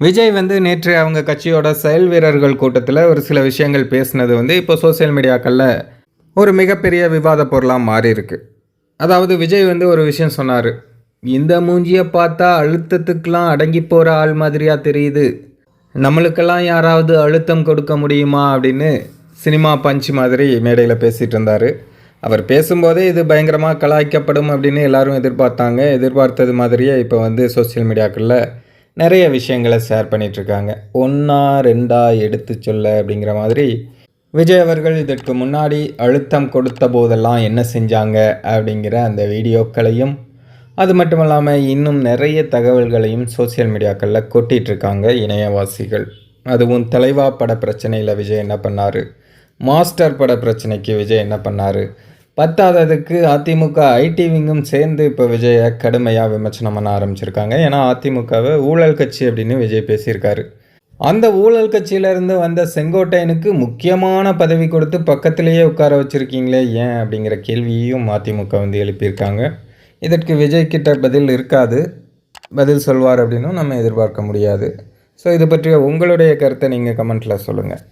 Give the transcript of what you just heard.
விஜய் வந்து நேற்று அவங்க கட்சியோட செயல் வீரர்கள் கூட்டத்தில் ஒரு சில விஷயங்கள் பேசினது வந்து இப்போ சோஷியல் மீடியாக்களில் ஒரு மிகப்பெரிய விவாத பொருளாக மாறி இருக்கு அதாவது விஜய் வந்து ஒரு விஷயம் சொன்னார் இந்த மூஞ்சியை பார்த்தா அழுத்தத்துக்கெலாம் அடங்கி போகிற ஆள் மாதிரியாக தெரியுது. நம்மளுக்கெல்லாம் யாராவது அழுத்தம் கொடுக்க முடியுமா? அப்படின்னு சினிமா பஞ்ச் மாதிரி மேடையில் பேசிகிட்டு இருந்தார். அவர் பேசும்போதே இது பயங்கரமாக கலாய்க்கப்படும் அப்படின்னு எல்லாரும் எதிர்பார்த்தாங்க. எதிர்பார்த்தது மாதிரியே இப்போ வந்து சோஷியல் மீடியாக்களில் நிறைய விஷயங்களை ஷேர் பண்ணிகிட்ருக்காங்க ஒன்றா ரெண்டா எடுத்து சொல்ல அப்படிங்கிற மாதிரி விஜய் அவர்கள் இதற்கு முன்னாடி அழுத்தம் கொடுத்த போதெல்லாம் என்ன செஞ்சாங்க அப்படிங்கிற அந்த வீடியோக்களையும் அது மட்டும் இல்லாமல் இன்னும் நிறைய தகவல்களையும் சோஷியல் மீடியாக்களில் கொட்டிகிட்ருக்காங்க இணையவாசிகள். அதுவும் தலைவா பட பிரச்சனையில் விஜய் என்ன பண்ணார்? மாஸ்டர் பட பிரச்சனைக்கு விஜய் என்ன பண்ணார்? பத்தாததுக்கு அதிமுக ஐடி விங்கும் சேர்ந்து இப்போ விஜயை கடுமையாக விமர்சனம் பண்ண ஆரம்பிச்சிருக்காங்க. ஏன்னா அதிமுகவை ஊழல் கட்சி அப்படின்னு விஜய் பேசியிருக்காரு. அந்த ஊழல் கட்சியிலேருந்து வந்த செங்கோட்டையனுக்கு முக்கியமான பதவி கொடுத்து பக்கத்திலேயே உட்கார வச்சுருக்கீங்களே ஏன் அப்படிங்கிற கேள்வியையும் அதிமுக வந்து எழுப்பியிருக்காங்க. இதற்கு விஜய் கிட்ட பதில் இருக்காது. பதில் சொல்வார் அப்படின்னும் நம்ம எதிர்பார்க்க முடியாது. ஸோ இது பற்றிய உங்களுடைய கருத்தை நீங்கள் கமெண்ட்டில் சொல்லுங்கள்